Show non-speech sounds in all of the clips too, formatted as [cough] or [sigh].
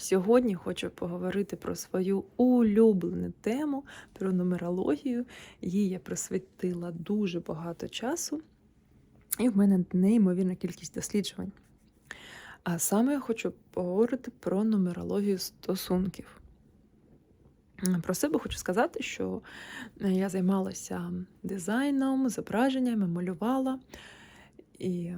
Сьогодні хочу поговорити про свою улюблену тему, про нумерологію. Їй я присвятила дуже багато часу, і в мене неймовірна кількість досліджувань. А саме я хочу поговорити про нумерологію стосунків. Про себе хочу сказати, що я займалася дизайном, зображеннями, малювала. І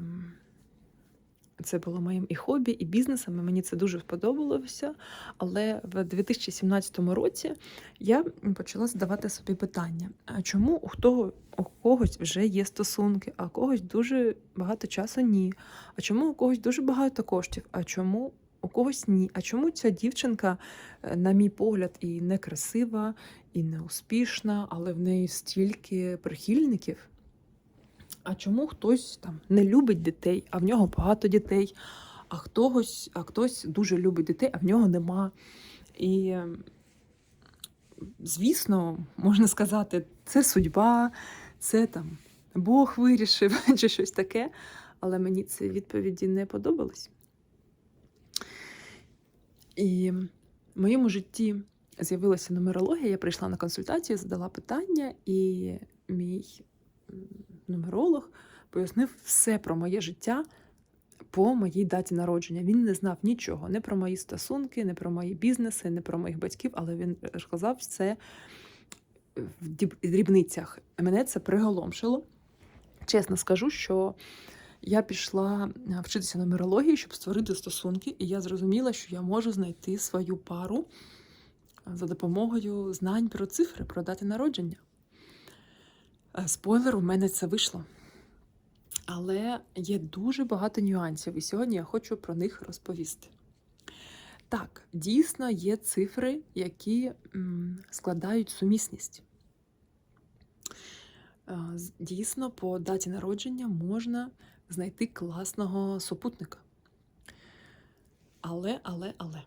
це було моїм і хобі, і бізнесом. і Мені це дуже сподобалося. Але в 2017 році я почала задавати собі питання: а чому у того у когось вже є стосунки, а у когось дуже багато часу ні? А чому у когось дуже багато коштів? А чому у когось ні? А чому ця дівчинка, е, на мій погляд, і некрасива, і неуспішна, але в неї стільки прихильників? А чому хтось там не любить дітей, а в нього багато дітей, а хтось, а хтось дуже любить дітей, а в нього нема. І, звісно, можна сказати, це судьба, це там Бог вирішив [laughs] чи щось таке, але мені ці відповіді не подобались. І в моєму житті з'явилася нумерологія, я прийшла на консультацію, задала питання, і мій нумеролог пояснив все про моє життя по моїй даті народження. Він не знав нічого, не про мої стосунки, не про мої бізнеси, не про моїх батьків, але він сказав все в дрібницях. Мене це приголомшило. Чесно скажу, що я пішла е, вчитися нумерології, щоб створити стосунки, і я зрозуміла, що я можу знайти свою пару за допомогою знань про цифри, про дати народження. Е, Спойлер, у мене це вийшло. Але є дуже багато нюансів, і сьогодні я хочу про них розповісти. Так, дійсно є цифри, які складають сумісність. Е, Дійсно, по даті народження можна знайти класного супутника. Але, але, але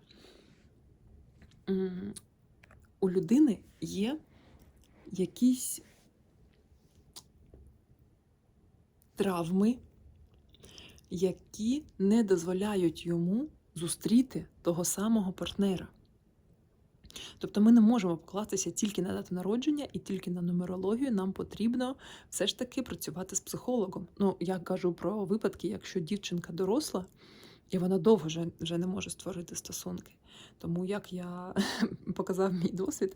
у людини є якісь травми, які не дозволяють йому зустріти того самого партнера. Тобто ми не можемо покластися тільки на дату народження і тільки на нумерологію. Нам потрібно все ж таки працювати з психологом. Ну, я кажу про випадки, якщо дівчинка доросла, і вона довго вже, вже не може створити стосунки. Тому, як я [laughs] показав мій досвід,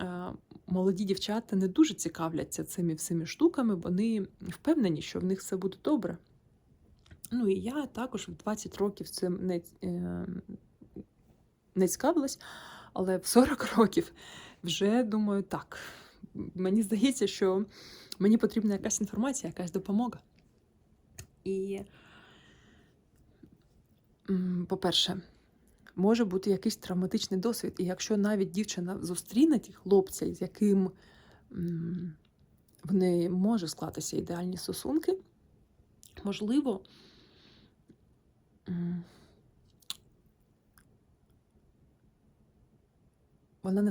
е, молоді дівчата не дуже цікавляться цими всіми штуками, вони впевнені, що в них все буде добре. Ну і я також в 20 років цим не, е, не цікавилась, але в 40 [laughs] років вже думаю, так, мені здається, що мені потрібна якась інформація, якась допомога. І, по-перше, може бути якийсь травматичний досвід. І якщо навіть дівчина зустріне ті хлопця, з яким в неї може склатися ідеальні стосунки, можливо, вона не,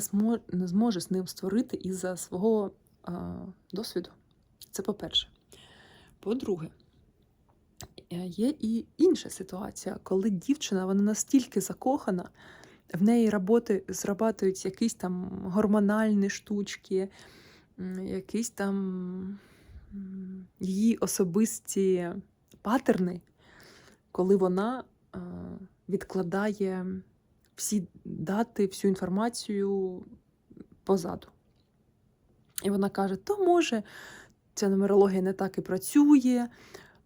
зможе з ним створити із-за свого досвіду. Це по-перше. По-друге, є і інша ситуація, коли дівчина вона настільки закохана, в неї роботи зрабатують якісь там гормональні штучки, якісь там її особисті патерни, коли вона е, відкладає всі дати, всю інформацію позаду. І вона каже: то може, ця нумерологія не так і працює.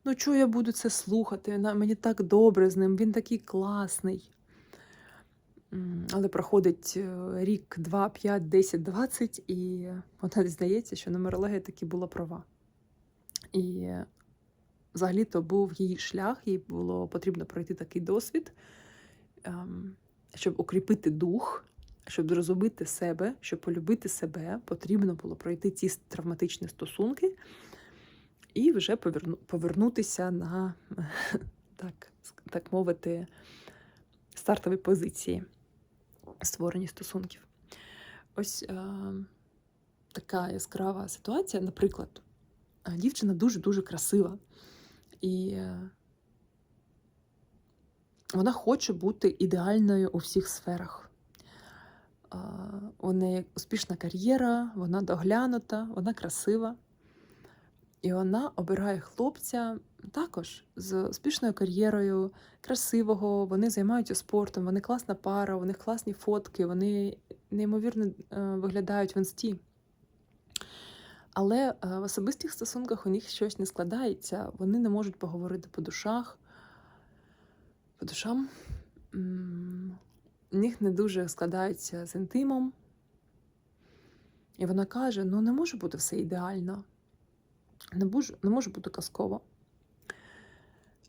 Ну, чого я буду це слухати? Мені так добре з ним, він такий класний. Але проходить е, рік, два, п'ять, десять, двадцять, і вона здається, що нумерологія таки була права. І взагалі то був її шлях, їй було потрібно пройти такий досвід, ем, щоб укріпити дух, щоб зрозуміти себе, щоб полюбити себе, потрібно було пройти ці травматичні стосунки і вже поверну, повернутися на, [laughs] так, так мовити, стартові позиції створення стосунків. Ось е, така яскрава ситуація, наприклад, е, дівчина дуже-дуже красива. І е, вона хоче бути ідеальною у всіх сферах. А, У неї успішна кар'єра, вона доглянута, вона красива. І вона обирає хлопця також з успішною кар'єрою, красивого, вони займаються спортом, вони класна пара, у них класні фотки, вони неймовірно е, виглядають в інсті. Але е, в особистих стосунках у них щось не складається, вони не можуть поговорити по душах. По душам у них не дуже складається з інтимом. І вона каже: ну не може бути все ідеально, не може, не може бути казково.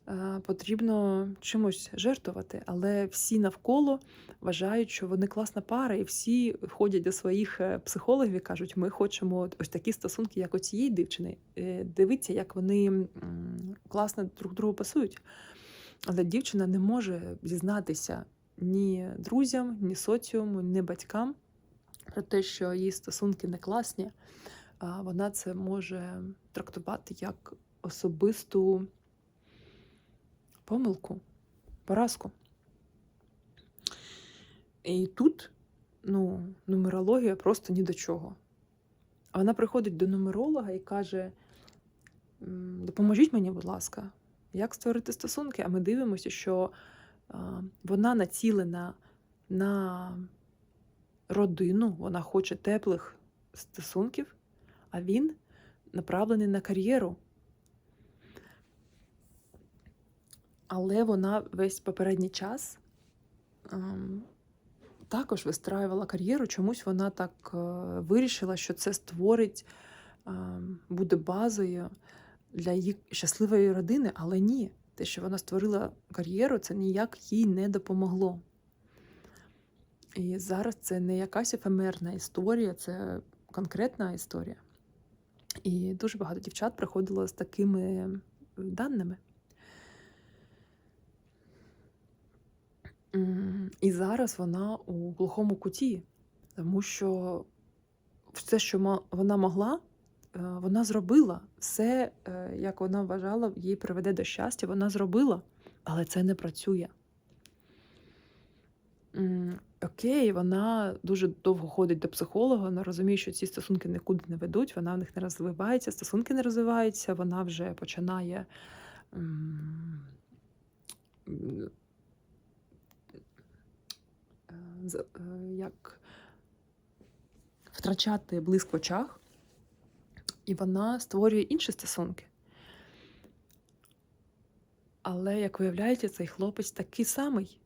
Е, Потрібно чимось жертвувати, але всі навколо вважають, що вони класна пара, і всі ходять до своїх е, психологів і кажуть, ми хочемо ось такі стосунки, як у цієї дівчини. Е, Дивіться, як вони класно друг другу пасують. Але дівчина не може зізнатися ні друзям, ні соціуму, ні батькам про те, що її стосунки не класні. Вона це може трактувати як особисту помилку, поразку. І тут ну, нумерологія просто ні до чого. А Вона приходить до нумеролога і каже: допоможіть мені, будь ласка, як створити стосунки? А ми дивимося, що вона націлена на родину, вона хоче теплих стосунків, а він направлений на кар'єру. Але вона весь попередній час ем, також вистраювала кар'єру. Чомусь вона так е, вирішила, що це створить, ем, буде базою для її щасливої родини, але ні. Те, що вона створила кар'єру, це ніяк їй не допомогло. І зараз це не якась ефемерна історія, це конкретна історія. І дуже багато дівчат приходило з такими даними. І зараз вона у глухому куті, тому що все, що вона могла, е, вона зробила. Все, е, як вона вважала, її приведе до щастя, вона зробила, але це не працює. Окей, вона дуже довго ходить до психолога, вона розуміє, що ці стосунки нікуди не ведуть, вона в них не розвивається, стосунки не розвиваються, вона вже починає е, е, як втрачати блиск в очах, і вона створює інші стосунки. Але, як виявляється, цей хлопець такий самий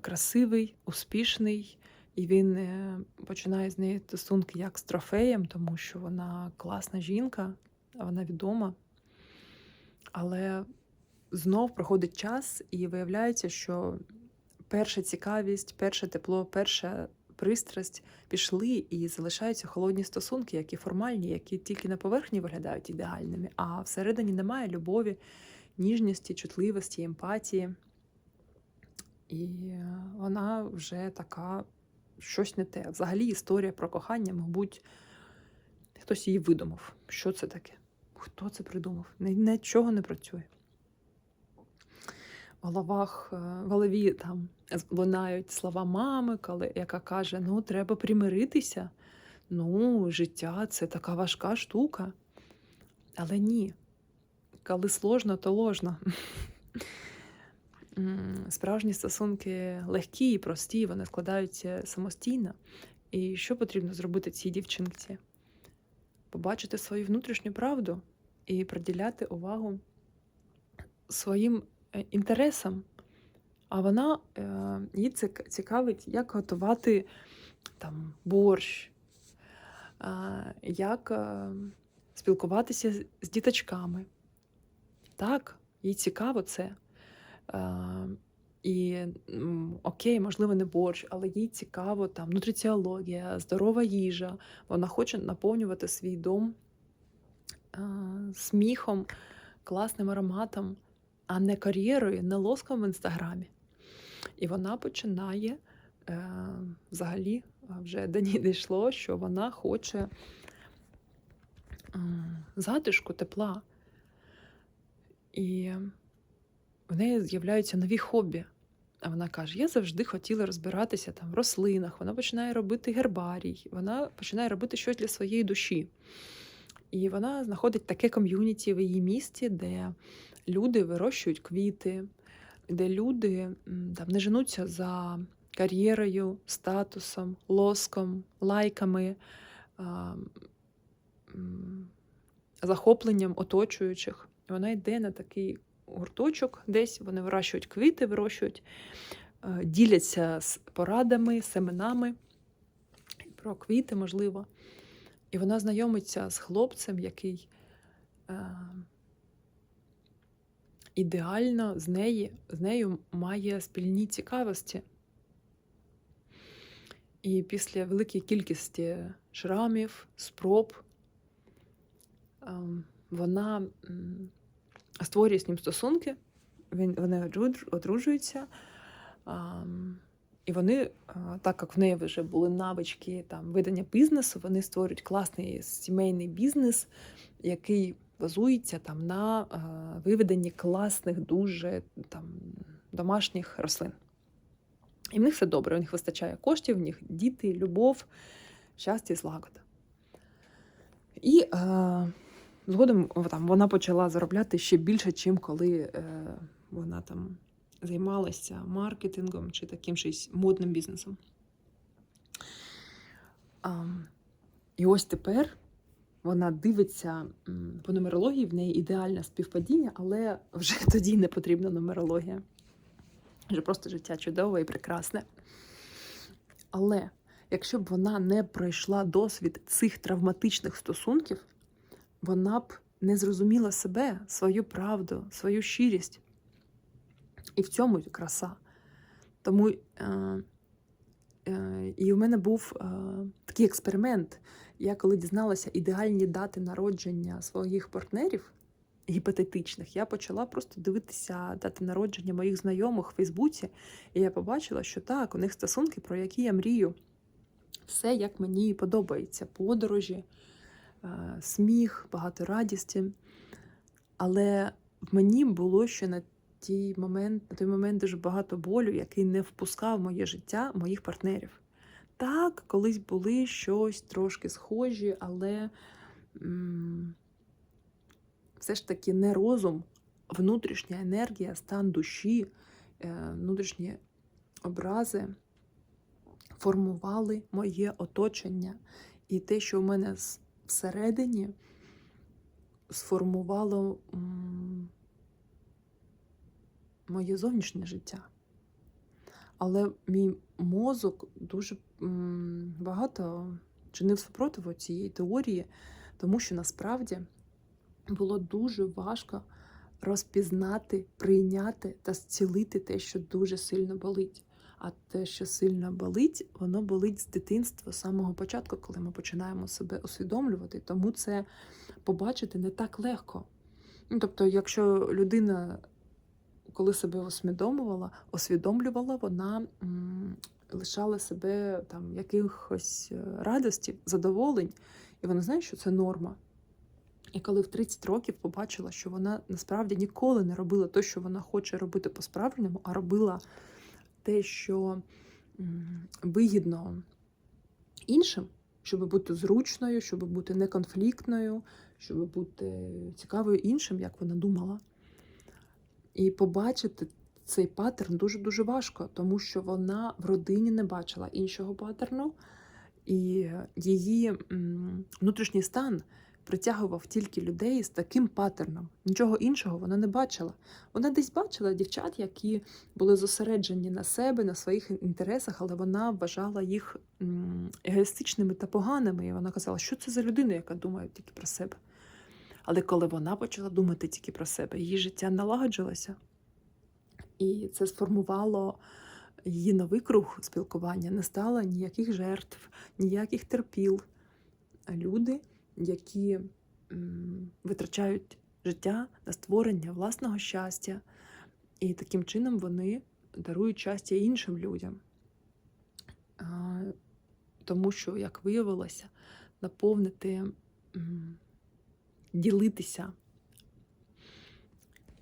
красивий, успішний, і він е, починає з неї стосунки як з трофеєм, тому що вона класна жінка, вона відома. Але знов проходить час, і виявляється, що перша цікавість, перше тепло, перша пристрасть пішли і залишаються холодні стосунки, які формальні, які тільки на поверхні виглядають ідеальними, а всередині немає любові, ніжності, чутливості, емпатії. І е, вона вже така щось не те. Взагалі історія про кохання, мабуть, хтось її видумав. Що це таке? Хто це придумав? Нічого не працює. В головах, е, в голові там лунають слова мами, яка каже: ну, треба примиритися. Ну, життя це така важка штука. Але ні. Коли сложно, то ложно. [laughs] Справжні стосунки легкі і прості, вони складаються самостійно. І що потрібно зробити цій дівчинці? Побачити свою внутрішню правду і приділяти увагу своїм е, інтересам. А вона е, їй цікавить, як готувати там борщ, е, як е, спілкуватися з діточками. Так, їй цікаво це. Е, і окей, можливо, не борщ, але їй цікаво там нутриціологія, здорова їжа. Вона хоче наповнювати свій дом е, сміхом, класним ароматом, а не кар'єрою, не лоском в інстаграмі. І вона починає е, взагалі вже до ній дійшло, що вона хоче е, затишку, тепла. І неї з'являються нові хобі. а вона каже: Я завжди хотіла розбиратися там в рослинах. Вона починає робити гербарій, вона починає робити щось для своєї душі. І вона знаходить таке ком'юніті в її місті, де люди вирощують квіти, де люди там, не женуться за кар'єрою, статусом, лоском, лайками, захопленням оточуючих. І вона йде на такий гурточок десь, вони вирощують квіти, вирощують, е, діляться з порадами, семенами про квіти, можливо. І вона знайомиться з хлопцем, який е, ідеально з, неї, з нею має спільні цікавості. І після великої кількості шрамів, спроб, ем, вона створює з ним стосунки, він, вони одружуються. І вони, так як в неї вже були навички там, ведення бізнесу, вони створюють класний сімейний бізнес, який базується там, на а, виведенні класних, дуже там, домашніх рослин. І в них все добре, у них вистачає коштів, в них діти, любов, щастя і злагода. І е, згодом там, вона почала заробляти ще більше, чим коли е, вона там займалася маркетингом чи таким щось модним бізнесом. А, і ось тепер вона дивиться по нумерології, в неї ідеальне співпадіння, але вже [laughs] тоді не потрібна нумерологія. Вже просто життя чудове і прекрасне. Але якщо б вона не пройшла досвід цих травматичних стосунків, вона б не зрозуміла себе, свою правду, свою щирість. І в цьому краса. Тому е, е, і у мене був е, такий експеримент. Я коли дізналася ідеальні дати народження своїх партнерів гіпотетичних, я почала просто дивитися дати народження моїх знайомих в Фейсбуці, і я побачила, що так, у них стосунки, про які я мрію. Все, як мені подобається: подорожі, сміх, багато радісті. Але в мені було ще на тій момент, на той момент дуже багато болю, який не впускав моє життя моїх партнерів. Так, колись були щось трошки схожі, але м- все ж таки не розум, внутрішня енергія, стан душі, е- внутрішні образи формували моє оточення. І те, що в мене всередині сформувало моє зовнішнє життя. Але мій мозок дуже багато чинив супротиву цієї теорії, тому що насправді було дуже важко розпізнати, прийняти та зцілити те, що дуже сильно болить. А те, що сильно болить, воно болить з дитинства, з самого початку, коли ми починаємо себе усвідомлювати. Тому це побачити не так легко. Ну, тобто, якщо людина, коли себе усвідомлювала, усвідомлювала, вона м, лишала себе там якихось е, радостів, задоволень, і вона знає, що це норма. І коли в 30 років побачила, що вона насправді ніколи не робила те, що вона хоче робити по-справжньому, а робила те, що вигідно іншим, щоб бути зручною, щоб бути неконфліктною, щоб бути цікавою іншим, як вона думала. І побачити цей паттерн дуже-дуже важко, тому що вона в родині не бачила іншого паттерну, і її внутрішній стан притягував тільки людей з таким паттерном. Нічого іншого вона не бачила. Вона десь бачила дівчат, які були зосереджені на себе, на своїх інтересах, але вона вважала їх егоїстичними та поганими. І вона казала, що це за людина, яка думає тільки про себе. Але коли вона почала думати тільки про себе, її життя налагоджувалося. І це сформувало її новий круг спілкування. Не стало ніяких жертв, ніяких терпіл. Люди, які витрачають життя на створення власного щастя, і таким чином вони дарують щастя іншим людям. Тому що, як виявилося, наповнити, ділитися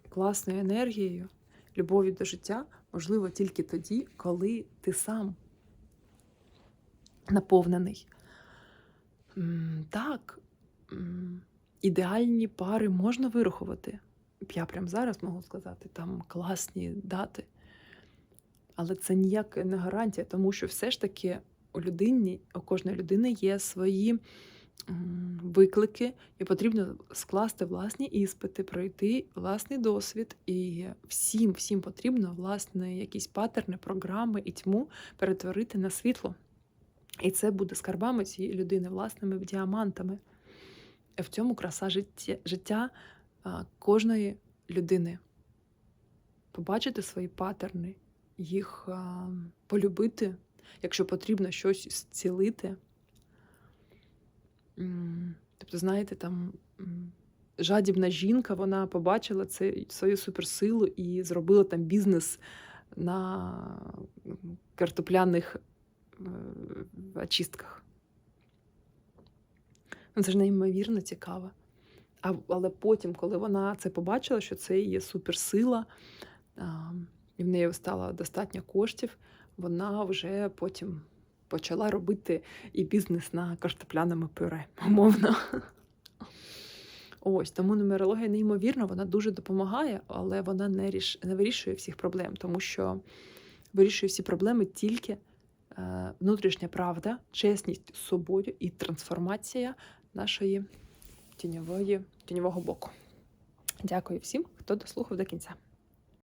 класною енергією, любов'ю до життя можливо тільки тоді, коли ти сам наповнений. Так, ідеальні пари можна вирахувати. Я прямо зараз можу сказати, там класні дати. Але це ніяк не гарантія, тому що все ж таки у людині, у кожної людини є свої виклики, і потрібно скласти власні іспити, пройти власний досвід. І всім, всім потрібно власне якісь патерни, програми і тьму перетворити на світло. І це буде скарбами цієї людини, власними діамантами. В цьому краса життя, життя кожної людини. Побачити свої патерни, їх полюбити, якщо потрібно щось зцілити. Тобто, знаєте, там жадібна жінка, вона побачила це свою суперсилу і зробила там бізнес на картопляних е, очистках. Це ж неймовірно цікаво. А, але потім, коли вона це побачила, що це її суперсила, а, і в неї стало достатньо коштів, вона вже потім почала робити і бізнес на картопляному пюре, [laughs] умовно. Ось тому нумерологія неймовірна, вона дуже допомагає, але вона не, ріш... не вирішує всіх проблем, тому що вирішує всі проблеми тільки е, внутрішня правда, чесність з собою і трансформація нашої тіньової, тіньового боку. Дякую всім, хто дослухав до кінця.